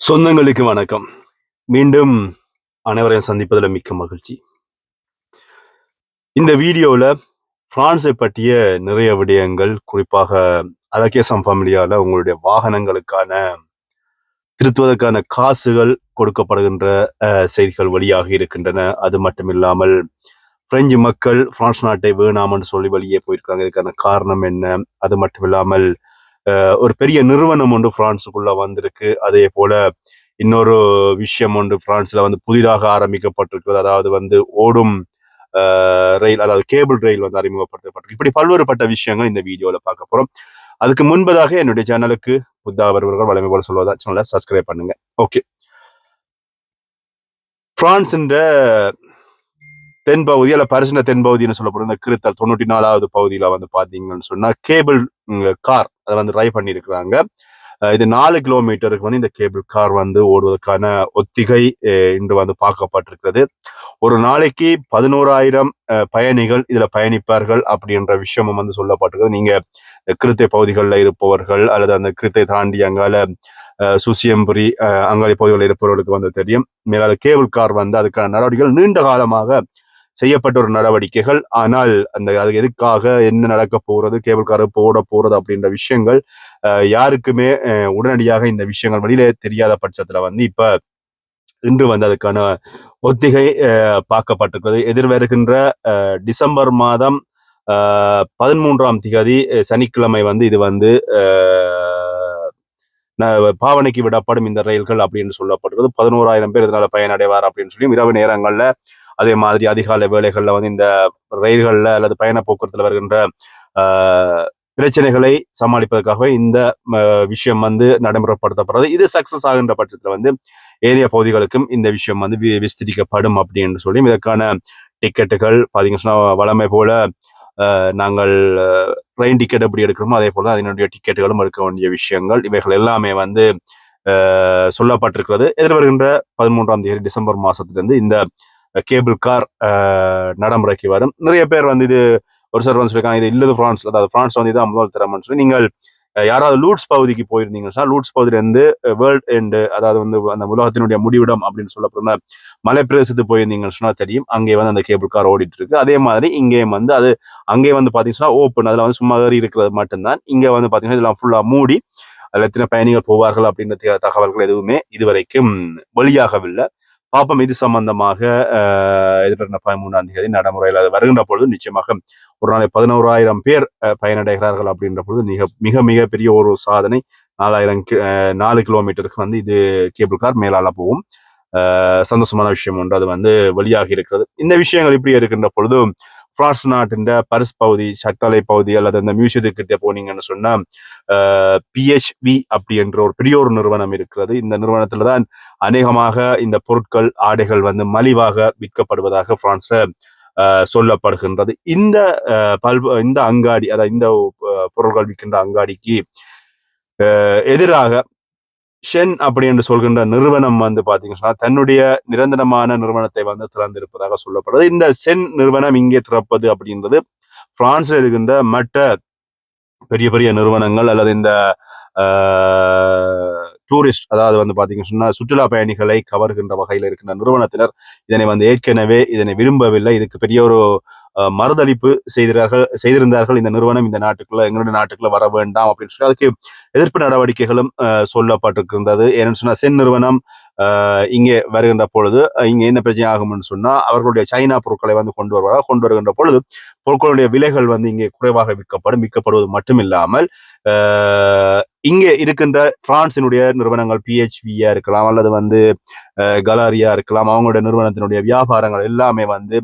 சொந்தங்களுக்கு வணக்கம். மீண்டும் அனைவரையும் சந்திப்பதில் மிக்க மகிழ்ச்சி. இந்த வீடியோவில் பிரான்ஸை பற்றிய நிறைய விடயங்கள் குறிப்பாக அலகேசம் ஃபேமிலியால் உங்களுடைய வாகனங்களுக்கான திருத்துவதற்கான காசுகள் கொடுக்கப்படுகின்ற அஹ், செய்திகள் வெளியாக இருக்கின்றன. அது மட்டுமில்லாமல் பிரெஞ்சு மக்கள் பிரான்ஸ் நாட்டை வேணாம்னு சொல்லி வெளியே போயிருக்காங்க. இதுக்கான காரணம் என்ன? அது மட்டுமில்லாமல் இல்லாமல் ஒரு பெரிய நிறுவனம் ஒன்று பிரான்ஸுக்குள்ள வந்திருக்கு. அதே போல இன்னொரு விஷயம் ஒன்று பிரான்ஸ்ல வந்து புதிதாக ஆரம்பிக்கப்பட்டிருக்கிறது. அதாவது வந்து ஓடும் ரயில் அதாவது கேபிள் ரயில் வந்து அறிமுகப்படுத்தப்பட்டிருக்கு. இப்படி பல்வேறுபட்ட விஷயங்கள் இந்த வீடியோவில் பார்க்க போகிறோம் அதுக்கு முன்பதாக என்னுடைய சேனலுக்கு புத்தா வருபவர்கள் வளமை போல சொல்வதா சேனலை சப்ஸ்கிரைப் பண்ணுங்க. ஓகே. பிரான்ஸ் என்ற தென்பகுதி அல்ல பரிசின தென்பகுதின்னு சொல்லப்படும். இந்த கிருத்தல் தொண்ணூற்றி நாலாவது பகுதியில வந்து பாத்தீங்கன்னு சொன்னா கேபிள் கார் அதை வந்து ட்ரைவ் பண்ணியிருக்கிறாங்க. இது நாலு கிலோமீட்டருக்கு வந்து இந்த கேபிள் கார் வந்து ஓடுவதற்கான ஒத்திகை அஹ் இன்று வந்து பார்க்கப்பட்டிருக்கிறது. ஒரு நாளைக்கு பதினோராயிரம் பயணிகள் இதுல பயணிப்பார்கள் அப்படின்ற விஷயமும் வந்து சொல்லப்பட்டிருக்கிறது. நீங்க கிருத்தை பகுதிகளில் இருப்பவர்கள் அல்லது அந்த கிருத்தை தாண்டி அங்கால அஹ், சுசியம்புரி அங்காளி பகுதிகளில் இருப்பவர்களுக்கு வந்து தெரியும். மேலால கேபிள் கார் வந்து அதுக்கான நடவடிக்கைகள் நீண்ட காலமாக செய்யப்பட்ட ஒரு நடவடிக்கைகள். ஆனால் அந்த அது எதுக்காக என்ன நடக்க போறது கேபிள் கார் போட போறது அப்படின்ற விஷயங்கள் அஹ், யாருக்குமே அஹ், உடனடியாக இந்த விஷயங்கள் வெளியில தெரியாத பட்சத்துல வந்து இப்ப இன்று வந்து அதுக்கான ஒத்திகை அஹ், பார்க்கப்பட்டிருக்கிறது. எதிர்வருகின்ற அஹ், டிசம்பர் மாதம் பதிமூன்றாம் திகதி சனிக்கிழமை வந்து இது வந்து பாவனைக்கு விடப்படும் இந்த ரயில்கள் அப்படின்னு சொல்லப்படுறது பதினோராயிரம் பேர் இதனால பயனடைவார் அப்படின்னு சொல்லி இரவு நேரங்கள்ல அதே மாதிரி அதிகாலை வேலைகளில் வந்து இந்த ரயில்களில் அல்லது பயண போக்குவரத்தில் வருகின்ற பிரச்சனைகளை சமாளிப்பதற்காகவே இந்த விஷயம் வந்து நடைமுறைப்படுத்தப்படுறது. இது சக்சஸ் ஆகின்ற பட்சத்தில் வந்து ஏனைய பகுதிகளுக்கும் இந்த விஷயம் வந்து வி- விஸ்தரிக்கப்படும் அப்படின்னு சொல்லி இதற்கான டிக்கெட்டுகள் பார்த்தீங்கன்னா சொன்னால் வளமை போல நாங்கள் ட்ரெயின் டிக்கெட் எப்படி எடுக்கிறோமோ அதே போல அதனுடைய டிக்கெட்டுகளும் எடுக்க வேண்டிய விஷயங்கள் இவைகள் எல்லாமே வந்து சொல்லப்பட்டிருக்கிறது. எதிர்வருகின்ற பதிமூன்றாம் தேதி டிசம்பர் மாதத்துலேருந்து இந்த கேபிள் கார் நடைமுறைக்கு வரும். நிறைய பேர் வந்து இது ஒரு சார் வந்து சொல்லியிருக்காங்க இது இல்லது பிரான்ஸ்ல அதாவது பிரான்ஸ் வந்து இதான் முதல் தரம்னு சொல்லி நீங்கள் யாராவது லூட்ஸ் பகுதிக்கு போயிருந்தீங்கன்னா லூட்ஸ் பகுதியிலேருந்து வேர்ல்ட் எண்டு அதாவது வந்து அந்த உலகத்தினுடைய முடிவிடம் அப்படின்னு சொல்லப்படுற மலை பிரதேசத்துக்கு போயிருந்தீங்கன்னு சொன்னா தெரியும் அங்கே வந்து அந்த கேபிள் கார் ஓடிட்டு இருக்கு. அதே மாதிரி இங்கேயும் வந்து அது அங்கே வந்து பாத்தீங்கன்னா ஓப்பன் அதுல வந்து சும்மா ஏறி இருக்கிறது மட்டும்தான். இங்கே வந்து பாத்தீங்கன்னா இதெல்லாம் ஃபுல்லா மூடி அதுல எத்தனை பயணிகள் போவார்கள் அப்படின்ற தகவல்கள் எதுவுமே இதுவரைக்கும் வெளியாகவில்லை. பாப்பம் இது சம்பந்தமாக அஹ், எதிர்வருகிற பதிமூணாம் தேதி நடைமுறையில் அது வருகின்ற பொழுது நிச்சயமாக ஒரு நாளை பதினோராயிரம் பேர் பயனடைகிறார்கள் அப்படின்ற பொழுது மிக மிக மிக பெரிய ஒரு சாதனை. நாலாயிரம் நாலு கிலோமீட்டருக்கு வந்து இது கேபிள் கார் மேலால போகும். சந்தோஷமான விஷயம் ஒன்று. அது வந்து வெளியாகி இருக்கிறது. இந்த விஷயங்கள் இப்படி இருக்கின்ற பொழுது பிரான்ஸ் நாட்டின் பரிஸ் பகுதி சக்தலை பகுதி அல்லது அந்த மியூசியத்துக்கிட்ட போனீங்கன்னு சொன்னா பிஹெச்வி அப்படி என்ற ஒரு பெரிய ஒரு நிறுவனம் இருக்கிறது. இந்த நிறுவனத்துல தான் அநேகமாக இந்த பொருட்கள் ஆடைகள் வந்து மலிவாக விற்கப்படுவதாக பிரான்ஸ்ல சொல்லப்படுகின்றது. இந்த பல்வ இந்த அங்காடி அதாவது இந்த பொருட்கள் விற்கின்ற அங்காடிக்கு எதிராக ஷென் அப்படி என்று சொல்கின்ற நிறுவனம் வந்து பாத்தீங்கன்னா தன்னுடைய நிரந்தரமான நிறுவனத்தை வந்து திறந்திருப்பதாக சொல்லப்படுது. இந்த சென் நிறுவனம் இங்கே திறப்பது அப்படின்றது பிரான்ஸ்ல இருக்கின்ற மற்ற பெரிய பெரிய நிறுவனங்கள் அல்லது இந்த டூரிஸ்ட் அதாவது வந்து பாத்தீங்கன்னா சொன்னா சுற்றுலா பயணிகளை கவர்கின்ற வகையில் இருக்கின்ற நிறுவனத்தினர் இதனை வந்து ஏற்கனவே இதனை விரும்பவில்லை. இதுக்கு பெரிய ஒரு மறுதளிப்பு செய்கிறார்கள் செய்திருந்தார்கள் இந்த நிறுவனம் இந்த நாட்டுக்குள்ள எங்களுடைய நாட்டுக்குள்ள வர வேண்டாம் அப்படின்னு சொல்லி அதுக்கு எதிர்ப்பு நடவடிக்கைகளும் சொல்லப்பட்டிருக்கின்றது. ஏன்னு சொன்னா சென் நிறுவனம் இங்கே வருகின்ற பொழுது இங்கே என்ன பிரச்சனை ஆகும்னு சொன்னால் அவர்களுடைய சைனா பொருட்களை வந்து கொண்டு வருவார்கள் கொண்டு வருகின்ற பொழுது பொருட்களுடைய விலைகள் வந்து இங்கே குறைவாக விற்கப்படும் விற்கப்படுவது மட்டுமில்லாமல் இல்லாமல் இங்கே இருக்கின்ற பிரான்சினுடைய நிறுவனங்கள் பிஹெச்வியா இருக்கலாம் அல்லது வந்து கலாரியா இருக்கலாம் அவங்களுடைய நிறுவனத்தினுடைய வியாபாரங்கள் எல்லாமே வந்து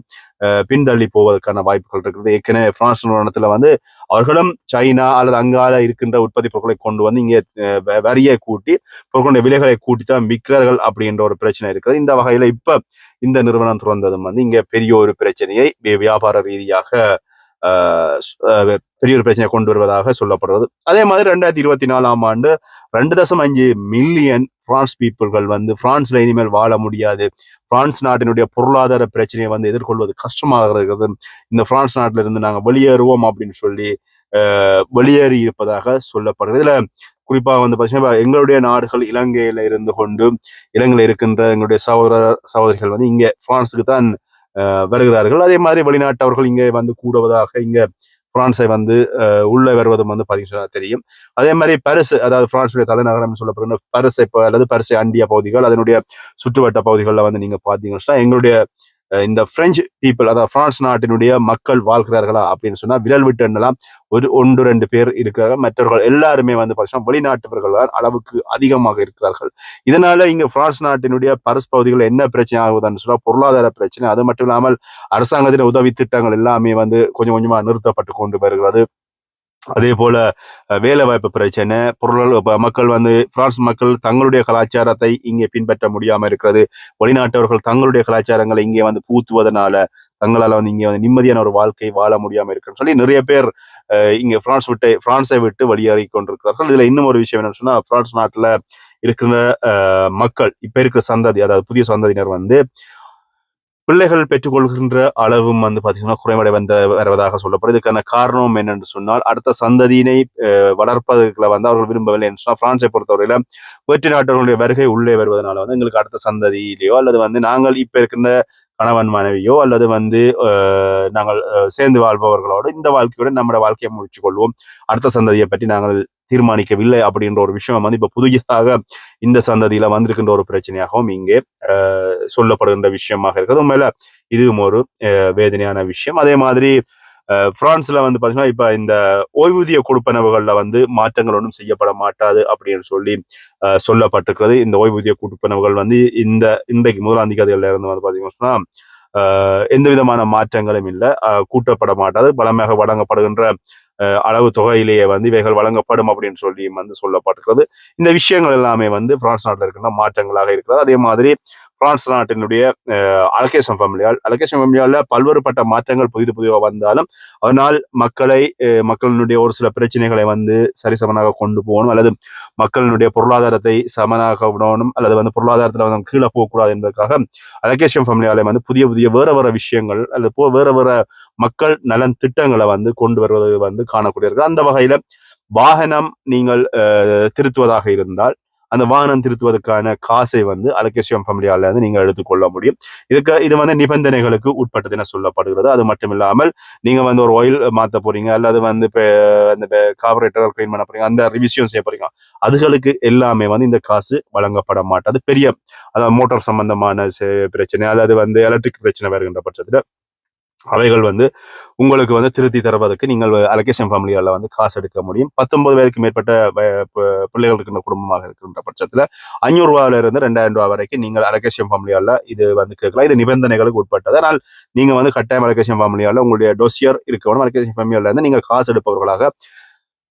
பின்தள்ளி போவதற்கான வாய்ப்புகள் இருக்குது. ஏற்கனவே பிரான்ஸ் நிறுவனத்துல வந்து அவர்களும் சைனா அல்லது அங்கால இருக்கின்ற உற்பத்தி பொருட்களை கொண்டு வந்து இங்கே வரியை கூட்டி பொருட்களுடைய விலைகளை கூட்டி தான் விற்கிறார்கள் அப்படின்ற ஒரு பிரச்சனை இருக்குது. இந்த வகையில இப்ப இந்த நிறுவனம் திறந்ததும் வந்து இங்கே பெரிய ஒரு பிரச்சனையை வியாபார ரீதியாக பெரிய ஒரு பிரச்சனையை கொண்டு வருவதாக சொல்லப்படுறது அதே மாதிரி ரெண்டாயிரத்தி இருபத்தி நாலாம் ஆண்டு ரெண்டு தசம் அஞ்சு மில்லியன் பிரான்ஸ் பீப்புள்கள் வந்து பிரான்ஸ்ல இனிமேல் வாழ முடியாது. பிரான்ஸ் நாட்டினுடைய பொருளாதார பிரச்சனையை வந்து எதிர்கொள்வது கஷ்டமாக இருக்கிறது. இந்த பிரான்ஸ் நாட்டில இருந்து நாங்கள் வெளியேறுவோம் அப்படின்னு சொல்லி வெளியேறி இருப்பதாக சொல்லப்படுறது இதுல குறிப்பாக வந்து பார்த்தீங்கன்னா எங்களுடைய நாடுகள் இலங்கையில இருந்து கொண்டு இலங்கையில் இருக்கின்ற எங்களுடைய சகோதர சகோதரிகள் வந்து இங்கே பிரான்ஸுக்கு தான் வருகிறார்கள். அதே மாதிரி வெளிநாட்டவர்கள் இங்கே வந்து கூடுவதாக இங்கே பிரான்ஸை வந்து உள்ளே வருவதும் வந்து பார்த்தீங்கன்னா தெரியும். அதே மாதிரி பரிசு அதாவது பிரான்ஸுடைய தலைநகரம் சொல்லப்படுற பரிசை அல்லது பரிசை அண்டிய பகுதிகள் அதனுடைய சுற்றுவட்ட பகுதிகளில் வந்து நீங்க பார்த்தீங்கன்னா எங்களுடைய இந்த பிரெஞ்சு பீப்புள் அதாவது பிரான்ஸ் நாட்டினுடைய மக்கள் வாழ்கிறார்களா அப்படின்னு சொன்னா விரல் விட்டு எண்ணலாம். ஒரு ஒன்று ரெண்டு பேர் இருக்கிறார்கள். மற்றவர்கள் எல்லாருமே வந்து பார்த்தீங்கன்னா வெளிநாட்டவர்கள் அளவுக்கு அதிகமாக இருக்கிறார்கள். இதனால இங்க பிரான்ஸ் நாட்டினுடைய பரஸ் பகுதிகளில் என்ன பிரச்சனை ஆகுதுன்னு சொன்னா பொருளாதார பிரச்சனை. அது மட்டும் இல்லாமல் அரசாங்கத்தின் உதவி திட்டங்கள் எல்லாமே வந்து கொஞ்சம் கொஞ்சமா நிறுத்தப்பட்டு கொண்டு வருகிறது. அதே போல வேலை வாய்ப்பு பிரச்சனை பொருள் மக்கள் வந்து பிரான்ஸ் மக்கள் தங்களுடைய கலாச்சாரத்தை இங்கே பின்பற்ற முடியாம இருக்கிறது. வெளிநாட்டவர்கள் தங்களுடைய கலாச்சாரங்களை இங்கே வந்து பூத்துவதனால தங்களால வந்து இங்கே வந்து நிம்மதியான ஒரு வாழ்க்கை வாழ முடியாம இருக்குன்னு சொல்லி நிறைய பேர் இங்க பிரான்ஸ் விட்டு பிரான்ஸை விட்டு வெளியேறி கொண்டிருக்கிறார்கள். இதுல இன்னும் ஒரு விஷயம் என்னன்னு சொன்னா பிரான்ஸ் நாட்டுல இருக்கிற மக்கள் இப்ப இருக்கிற சந்ததி அதாவது புதிய சந்ததியினர் வந்து பிள்ளைகள் பெற்றுக்கொள்கின்ற அளவும் வந்து பார்த்தீங்கன்னா குறைவடை வந்த வருவதாக சொல்லப்படும் இதுக்கான காரணம் என்னென்று சொன்னால் அடுத்த சந்ததியினை வளர்ப்பதற்குள்ள வந்து அவர்கள் விரும்பவில்லை என்று சொன்னால் பிரான்ஸை பொறுத்தவரையில வெற்றி நாட்டவர்களுடைய வருகை உள்ளே வருவதனால வந்து எங்களுக்கு அடுத்த சந்ததியிலேயோ அல்லது வந்து நாங்கள் இப்போ இருக்கின்ற கணவன் மனைவியோ அல்லது வந்து நாங்கள் சேர்ந்து வாழ்பவர்களோடு இந்த வாழ்க்கையோட நம்மளோட வாழ்க்கையை முடிச்சு கொள்வோம் அடுத்த சந்ததியை பற்றி நாங்கள் தீர்மானிக்கவில்லை அப்படின்ற ஒரு விஷயம் வந்து இப்ப புதியதாக இந்த சந்ததியில வந்திருக்கின்ற ஒரு பிரச்சனையாகவும் இங்கே சொல்லப்படுகின்ற விஷயமாக இருக்கிறது உண்மையில இதுவும் ஒரு வேதனையான விஷயம். அதே மாதிரி பிரான்ஸ்ல வந்து பாத்தீங்கன்னா இப்ப இந்த ஓய்வூதிய கொடுப்பனவுகள்ல வந்து மாற்றங்கள் ஒன்றும் செய்யப்பட மாட்டாது அப்படின்னு சொல்லி சொல்லப்பட்டிருக்கிறது. இந்த ஓய்வூதிய கொடுப்பனவுகள் வந்து இந்த இன்றைக்கு முதலாம் தேதியில இருந்து வந்து பாத்தீங்கன்னா எந்த விதமான மாற்றங்களும் இல்லை. கூட்டப்பட மாட்டாது. பலமாக வழங்கப்படுகின்ற அளவு தொகையிலேயே வந்து இவைகள் வழங்கப்படும் அப்படின்னு சொல்லி வந்து சொல்லப்பட்டிருக்கிறது. இந்த விஷயங்கள் எல்லாமே வந்து பிரான்ஸ் நாட்டில் இருக்கின்ற மாற்றங்களாக இருக்கிறது. அதே மாதிரி பிரான்ஸ் நாட்டினுடைய அலகேஷன் ஃபேமிலியால் அலகேஷன் ஃபேமிலியால் பல்வேறுபட்ட மாற்றங்கள் புதிது புதிதாக வந்தாலும் அதனால் மக்களை மக்களினுடைய ஒரு சில பிரச்சனைகளை வந்து சரிசமனாக கொண்டு போகணும் அல்லது மக்களினுடைய பொருளாதாரத்தை சமனாக விடணும் அல்லது வந்து பொருளாதாரத்தில் வந்து கீழே போகக்கூடாது என்பதற்காக அலகேஷன் ஃபேமிலியாலே வந்து புதிய புதிய வேற வேற விஷயங்கள் அல்லது வேற வேற மக்கள் நலன் திட்டங்களை வந்து கொண்டு வருவது வந்து காணக்கூடிய அந்த வகையில வாகனம் நீங்கள் திருத்துவதாக இருந்தால் அந்த வாகனம் திருத்துவதற்கான காசை வந்து அலகேசியம் ஃபேமிலியால இருந்து நீங்க எடுத்துக்கொள்ள முடியும். இதுக்கு இது வந்து நிபந்தனைகளுக்கு உட்பட்டது என சொல்லப்படுகிறது. அது மட்டும் இல்லாமல் நீங்க வந்து ஒரு ஆயில் மாத்த போறீங்க அல்லது வந்து இப்போ அந்த கார்பரேட்டர் கிளீன் பண்ண போறீங்க அந்த ரிவிஷன் செய்ய போறீங்க அதுகளுக்கு எல்லாமே வந்து இந்த காசு வழங்கப்பட மாட்டாது. பெரிய அதாவது மோட்டார் சம்பந்தமான பிரச்சனை அல்லது வந்து எலக்ட்ரிக் பிரச்சனை வருகின்ற பட்சத்துல அவைகள் வந்து உங்களுக்கு வந்து திருத்தி தருவதற்கு நீங்கள் அலகேஷன் ஃபேமிலியால் வந்து காசு எடுக்க முடியும். பத்தொன்பது வயதுக்கு மேற்பட்ட பிள்ளைகள் இருக்கின்ற குடும்பமாக இருக்கின்ற பட்சத்தில் அஞ்சூறு ரூபாயில இருந்து ரெண்டாயிரம் ரூபாய் வரைக்கும் நீங்கள் அலகேஷன் ஃபேமிலியால் இது வந்து கேட்கலாம். இது நிபந்தனைகளுக்கு உட்பட்டது. ஆனால் நீங்க வந்து கட்டாயம் அலகேஷன் ஃபேமிலியால் உங்களுடைய டொசியர் இருக்கணும் அலகேஷன் ஃபேமிலியால இருந்து நீங்கள் காசு எடுப்பவர்களாக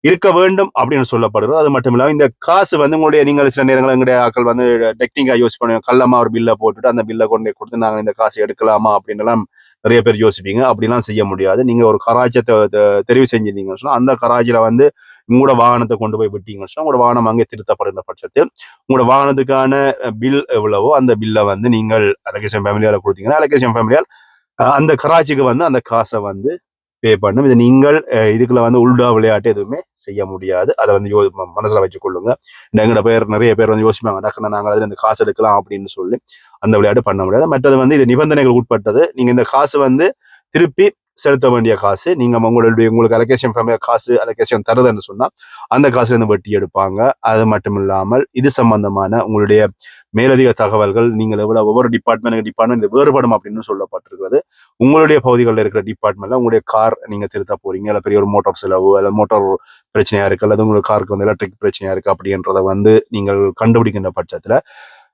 இருக்க வேண்டும் அப்படின்னு சொல்லப்படுறது அது மட்டும் இல்லாமல் இந்த காசு வந்து உங்களுடைய நீங்கள் சில நேரங்கள் எங்களுடைய ஆக்கள் வந்து டெக்னிக்காக யூஸ் பண்ணுவோம் கல்லமா ஒரு பில்லை போட்டுட்டு அந்த பில்லை கொண்டு கொடுத்து நாங்கள் இந்த காசு எடுக்கலாமா அப்படின்னு நிறைய பேர் யோசிப்பீங்க. அப்படிலாம் செய்ய முடியாது. நீங்கள் ஒரு கராச்சத்தை தெரிவு செஞ்சிருந்தீங்கன்னு சொன்னால் அந்த கராச்சியில் வந்து உங்களோட வாகனத்தை கொண்டு போய் விட்டீங்கன்னு சொன்னால் உங்களோட வாகனம் அங்கே திருத்தப்படுகிற பட்சத்தில். உங்களோட வாகனத்துக்கான பில் எவ்வளவோ அந்த பில்லை வந்து நீங்கள் அலகேஷன் ஃபேமிலியால் கொடுத்தீங்கன்னா அலகேஷன் ஃபேமிலியால் அந்த கராச்சிக்கு வந்து அந்த காசை வந்து பே பண்ணும் இது நீங்கள் இதுக்குள்ள வந்து உள்டா விளையாட்டு எதுவுமே செய்ய முடியாது. அதை வந்து யோ மனசில் வச்சுக்கொள்ளுங்க. எங்களோட பேர் நிறைய பேர் வந்து யோசிப்பாங்க டக்குன்னு நாங்கள் அதில் இந்த காசு எடுக்கலாம் அப்படின்னு சொல்லி. அந்த விளையாட்டு பண்ண முடியாது. மற்றது வந்து இது நிபந்தனைகள் உட்பட்டது. நீங்கள் இந்த காசு வந்து திருப்பி செலுத்த வேண்டிய காசு நீங்க உங்களுடைய உங்களுக்கு அலகேஷன் ஃபேமிலி காசு அலகேஷன் தருதுன்னு சொன்னா அந்த காசு வந்து வட்டி எடுப்பாங்க. அது மட்டும் இல்லாமல் இது சம்பந்தமான உங்களுடைய மேலதிக தகவல்கள் நீங்கள் எவ்வளவு ஒவ்வொரு டிபார்ட்மெண்ட் டிபார்ட்மெண்ட் வேறுபடும் அப்படின்னு சொல்லப்பட்டிருக்கிறது. உங்களுடைய பகுதிகளில் இருக்கிற டிபார்ட்மெண்ட்ல உங்களுடைய கார் நீங்க திருத்த போறீங்க. இல்லை பெரிய ஒரு மோட்டார் செலவு அல்ல மோட்டார் பிரச்சனையா இருக்கு அல்லது உங்களுக்கு காருக்கு வந்து எலக்ட்ரிக் பிரச்சனையா இருக்கு அப்படின்றத வந்து நீங்கள் கண்டுபிடிக்கின்ற பட்சத்துல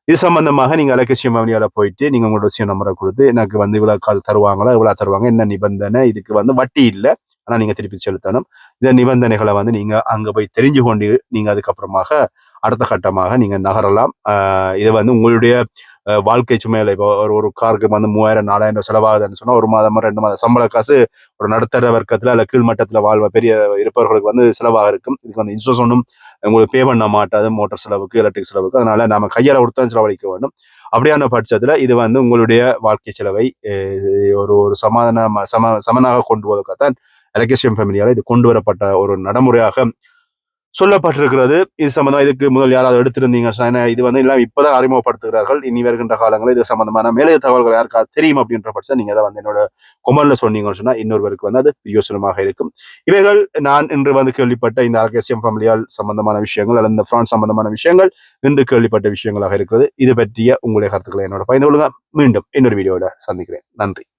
இது சம்பந்தமாக நீங்க அலகசியம் அவனியால போயிட்டு நீங்க உங்களோட விஷயம் நம்பரை கொடுத்து எனக்கு வந்து இவ்வளவு காசு தருவாங்களா இவ்வளவு தருவாங்க என்ன நிபந்தனை? இதுக்கு வந்து வட்டி இல்லை. ஆனா நீங்க திருப்பி செலுத்தணும். இந்த நிபந்தனைகளை வந்து நீங்க அங்க போய் தெரிஞ்சு கொண்டு நீங்க அதுக்கப்புறமாக அடுத்த கட்டமாக நீங்கள் நகரலாம். இது வந்து உங்களுடைய வாழ்க்கை சுமையில் இப்போ ஒரு ஒரு காருக்கு வந்து மூவாயிரம் நாலாயிரம் செலவாகுதுன்னு சொன்னால் ஒரு மாதம் ரெண்டு மாதம் சம்பள காசு ஒரு நடுத்தர வர்க்கத்தில் அல்ல கீழ்மட்டத்தில் வாழ்வ பெரிய இருப்பவர்களுக்கு வந்து செலவாக இருக்கும். இதுக்கு வந்து இன்சூரன்ஸ் ஒன்றும் உங்களுக்கு பே பண்ண மாட்டாது மோட்டார் செலவுக்கு எலக்ட்ரிக் செலவுக்கு. அதனால நம்ம கையால் கொடுத்தா செலவழிக்க வேண்டும். அப்படியான பட்சத்தில் இது வந்து உங்களுடைய வாழ்க்கை செலவை ஒரு ஒரு சமாதான சம சமனாக கொண்டு போவதற்காகத்தான் எலக்ட்ரிஷியன் ஃபேமிலியால் இது கொண்டு வரப்பட்ட ஒரு நடைமுறையாக சொல்லப்பட்டிருக்கிறது. இது சம்பந்தமா இதுக்கு முதல் யாராவது எடுத்திருந்தீங்க சொன்னா, இது வந்து எல்லாம் இப்பதான் அறிமுகப்படுத்துகிறார்கள். இனி வருகின்ற காலங்களில் இது சம்பந்தமான மேலே தகவல்கள் யாருக்கா தெரியும் அப்படின்ற பட்சம் நீங்க அதை வந்து என்னோட கொமல்ல சொன்னீங்கன்னு சொன்னா இன்னொருவருக்கு வந்து அது யோசனமாக இருக்கும். இவைகள் நான் இன்று வந்து கேள்விப்பட்ட இந்த ஆர்கேசியம் ஃபேமிலியால் சம்பந்தமான விஷயங்கள் அல்லது இந்த பிரான்ஸ் சம்பந்தமான விஷயங்கள் இன்று கேள்விப்பட்ட விஷயங்களாக இருக்கிறது. இது பற்றிய உங்களுடைய கருத்துக்களை என்னோட பயந்து கொள்ளுங்க. மீண்டும் இன்னொரு வீடியோட சந்திக்கிறேன். நன்றி.